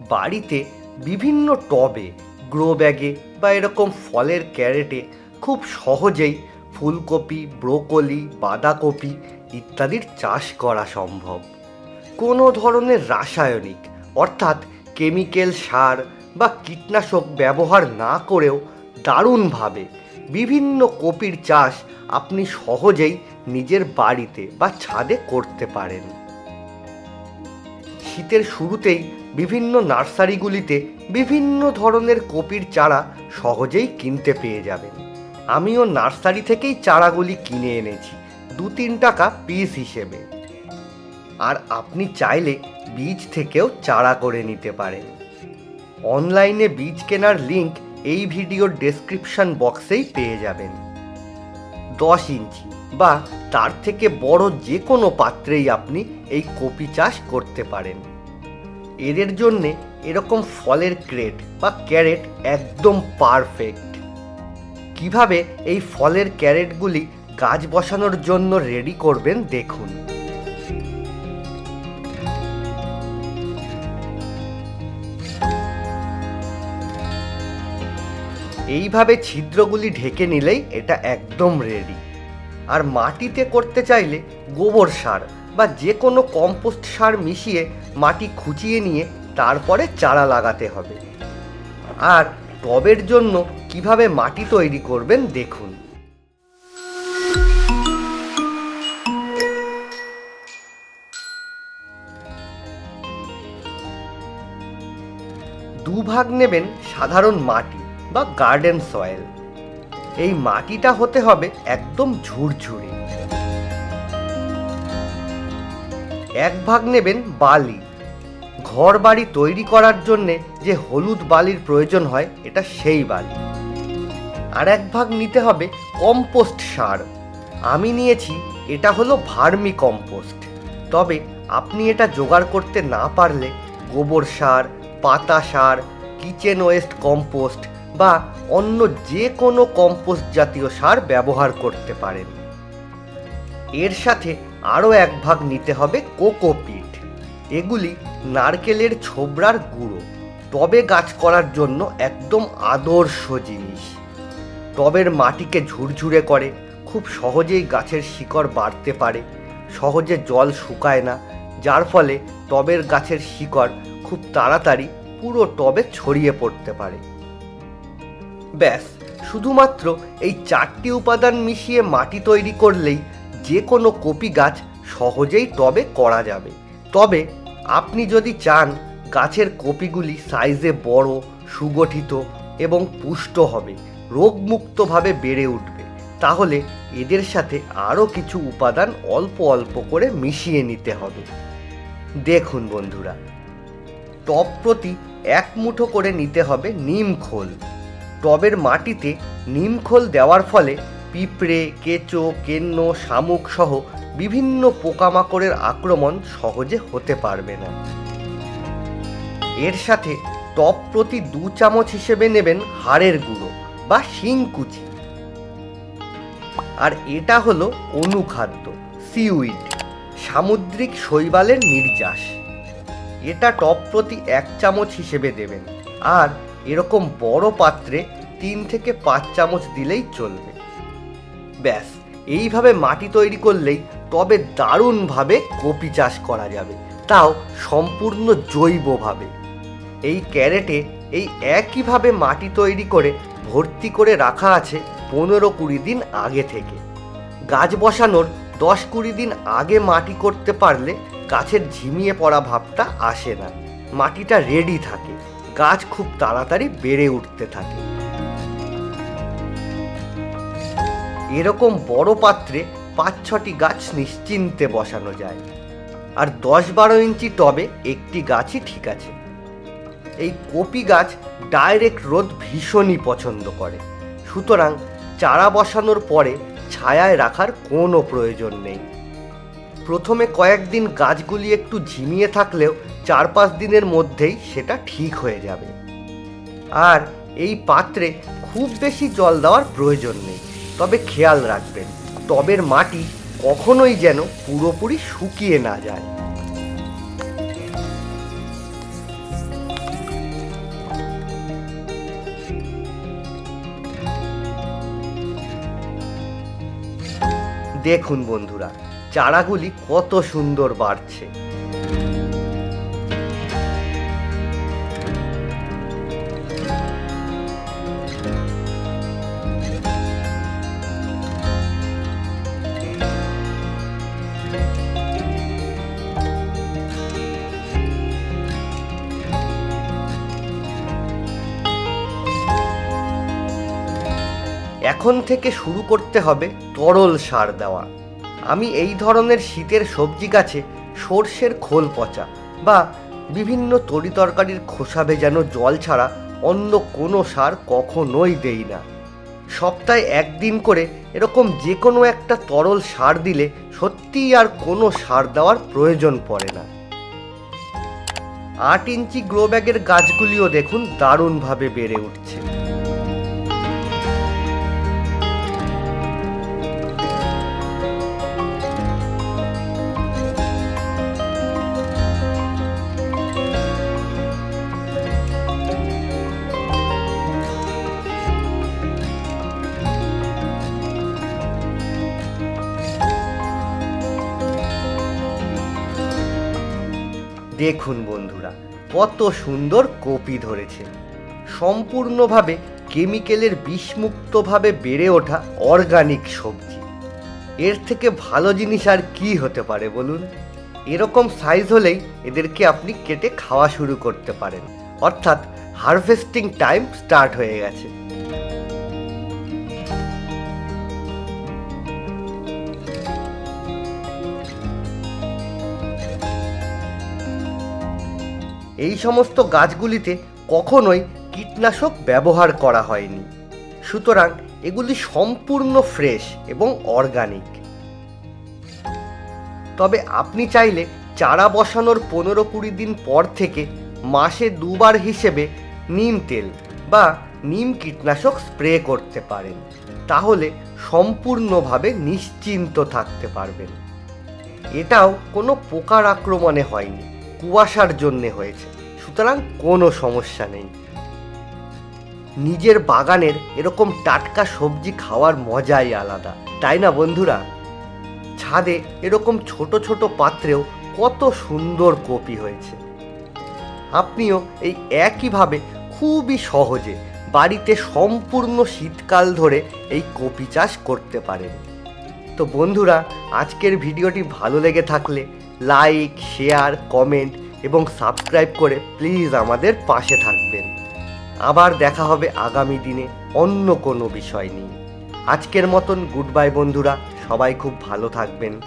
বাড়িতে বিভিন্ন টবে গ্রো ব্যাগে বা এরকম ফলের ক্যারেটে খুব সহজেই ফুলকপি, ব্রোকলি, বাঁধাকপি ইত্যাদির চাষ করা সম্ভব। কোনো ধরনের রাসায়নিক অর্থাৎ কেমিক্যাল সার বা কীটনাশক ব্যবহার না করেও দারুণভাবে বিভিন্ন কপির চাষ আপনি সহজেই নিজের বাড়িতে বা ছাদে করতে পারেন। শীতের শুরুতেই বিভিন্ন নার্সারিগুলিতে বিভিন্ন ধরনের কপির চারা সহজেই কিনতে পেয়ে যাবেন আমিও নার্সারি থেকেই চারাগুলি কিনে এনেছি, দু তিন টাকা পিস হিসেবে। আর আপনি চাইলে বীজ থেকেও চারা করে নিতে পারেন। অনলাইনে বীজ কেনার লিংক এই ভিডিওর ডেসক্রিপশন বক্সেই পেয়ে যাবেন। দশ ইঞ্চি বা তার থেকে বড় যে কোনো পাত্রেই আপনি এই কপি চাষ করতে পারেন। এদের জন্যে এরকম ফলের ক্রেট বা ক্যারেট একদম পারফেক্ট। কীভাবে এই ফলের ক্যারেটগুলি গাছ বসানোর জন্য রেডি করবেন দেখুন। এইভাবে ছিদ্রগুলি ঢেকে নিলেই এটা একদম রেডি। আর মাটিতে করতে চাইলে গোবর সার বা যে কোনো কম্পোস্ট সার মিশিয়ে মাটি খুঁচিয়ে নিয়ে তারপরে চারা লাগাতে হবে। আর টবের জন্য কীভাবে মাটি তৈরি করবেন দেখুন। দুভাগ নেবেন সাধারণ মাটি বা গার্ডেন সয়েল। এই মাটিটা হতে হবে একদম ঝুরঝুরে। এক ভাগ নেবেন বালি। ঘর বাড়ি তৈরি করার জন্যে যে হলুদ বালির প্রয়োজন হয়, এটা সেই বালি। আর এক ভাগ নিতে হবে কম্পোস্ট সার। আমি নিয়েছি, এটা হলো ভার্মি কম্পোস্ট। তবে আপনি এটা জোগাড় করতে না পারলে গোবর সার, পাতা সার, কিচেন ওয়েস্ট কম্পোস্ট বা অন্য যে কোনো কম্পোস্ট জাতীয় সার ব্যবহার করতে পারেন। এর সাথে আরও এক ভাগ নিতে হবে কোকোপিট এগুলি নারকেলের ছোবড়ার গুঁড়ো। টবে গাছ করার জন্য একদম আদর্শ জিনিস। টবের মাটিকে ঝুরঝুরে করে, খুব সহজেই গাছের শিকড় বাড়তে পারে। সহজে জল শুকায় না, যার ফলে টবের গাছের শিকড় খুব তাড়াতাড়ি পুরো টবে ছড়িয়ে পড়তে পারে। ব্যাস, শুধুমাত্র এই চারটি উপাদান মিশিয়ে মাটি তৈরি করলেই যে কোনো কপি গাছ সহজেই টবে করা যাবে। তবে আপনি যদি চান গাছের কপিগুলি সাইজে বড়, সুগঠিত এবং পুষ্ট হবে, রোগমুক্তভাবে বেড়ে উঠবে, তাহলে এদের সাথে আরও কিছু উপাদান অল্প অল্প করে মিশিয়ে নিতে হবে। দেখুন বন্ধুরা, টব প্রতি এক মুঠো করে নিতে হবে নিম খোল। টবের মাটিতে নিমখোল দেওয়ার ফলে পিঁপড়ে, কেঁচো, কেন্ন, শামুক সহ বিভিন্ন পোকামাকড়ের আক্রমণ সহজে হতে পারবে না। এর সাথে টপ প্রতি দু চামচ হিসেবে নেবেন হাড়ের গুঁড়ো বা শিংকুচি। আর এটা হলো অনুখাদ্য, সিউইড, সামুদ্রিক শৈবালের নির্যাস। এটা টপ প্রতি এক চামচ হিসেবে দেবেন। আর এরকম বড় পাত্রে তিন থেকে পাঁচ চামচ দিলেই চলবে। ব্যাস, এইভাবে মাটি তৈরি করলেই তবে দারুণভাবে কপি চাষ করা যাবে, তাও সম্পূর্ণ জৈবভাবে। এই ক্যারেটে এই একইভাবে মাটি তৈরি করে ভর্তি করে রাখা আছে পনেরো কুড়ি দিন আগে থেকে। গাছ বসানোর দশ কুড়ি দিন আগে মাটি করতে পারলে গাছের ঝিমিয়ে পড়া ভাবটা আসে না। মাটিটা রেডি থাকে, গাছ খুব তাড়াতাড়ি বেড়ে উঠতে থাকে। এরকম বড় পাত্রে পাঁচ ছটি গাছ নিশ্চিন্তে বসানো যায়। আর দশ বারো ইঞ্চি টবে একটি গাছই ঠিক আছে। এই কপি গাছ ডাইরেক্ট রোদ ভীষণই পছন্দ করে। সুতরাং চারা বসানোর পরে ছায়ায় রাখার কোনো প্রয়োজন নেই। প্রথমে কয়েকদিন গাছগুলি একটু ঝিমিয়ে থাকলেও চার পাঁচ দিনের মধ্যেই সেটা ঠিক হয়ে যাবে। আর এই পাত্রে খুব বেশি জল দেওয়ার প্রয়োজন নেই। তবে খেয়াল রাখবেন, টবের মাটি কখনোই যেন পুরোপুরি শুকিয়ে না যায়। দেখুন বন্ধুরা, চারাগুলি কত সুন্দর বাড়ছে। এখন থেকে শুরু করতে হবে তরল সার দেওয়া। আমি এই ধরনের শীতের সবজি গাছে সর্ষের খোল পচা বা বিভিন্ন তরিতরকারির খোসা ভেজানো জল ছাড়া অন্য কোনো সার কখনোই দেই না। সপ্তাহে একদিন করে এরকম যে কোনো একটা তরল সার দিলে সত্যিই আর কোনো সার দেওয়ার প্রয়োজন পড়ে না। আট ইঞ্চি গ্রো ব্যাগের গাছগুলিও দেখুন দারুণভাবে বেড়ে উঠছে। দেখুন বন্ধুরা, কত সুন্দর কপি ধরেছে। সম্পূর্ণভাবে কেমিক্যালের বিষমুক্তভাবে বেড়ে ওঠা অর্গানিক সবজি। এর থেকে ভালো জিনিস আর কি হতে পারে বলুন? এরকম সাইজ হলেই এদেরকে আপনি কেটে খাওয়া শুরু করতে পারেন। অর্থাৎ হারভেস্টিং টাইম স্টার্ট হয়ে গেছে। এই সমস্ত গাছগুলিতে কখনোই কীটনাশক ব্যবহার করা হয়নি। সুতরাং এগুলি সম্পূর্ণ ফ্রেশ এবং অর্গানিক। তবে আপনি চাইলে চারা বসানোর পনেরো কুড়ি দিন পর থেকে মাসে দুবার হিসেবে নিম তেল বা নিম কীটনাশক স্প্রে করতে পারেন। তাহলে সম্পূর্ণভাবে নিশ্চিন্ত থাকতে পারবেন। এটাও কোনো পোকার আক্রমণে হয়নি। কুয়াশার জন্যে হয়েছে। সুতরাং কোনো সমস্যা নেই। নিজের বাগানের এরকম টাটকা সবজি খাওয়ার মজাই আলাদা। তাই না বন্ধুরা? ছাদে এরকম ছোট ছোট পাত্রেও কত সুন্দর কপি হয়েছে। আপনিও এই একইভাবে খুবই সহজে বাড়িতে সম্পূর্ণ শীতকাল ধরে এই কপি চাষ করতে পারেন। তো বন্ধুরা, আজকের ভিডিওটি ভালো লেগে থাকলে লাইক শেয়ার কমেন্ট এবং সাবস্ক্রাইব করে প্লিজ আমাদের পাশে থাকবেন। আবার দেখা হবে আগামী দিনে অন্য কোনো বিষয় নিয়ে। আজকের মতন গুড বাই বন্ধুরা, সবাই খুব ভালো থাকবেন।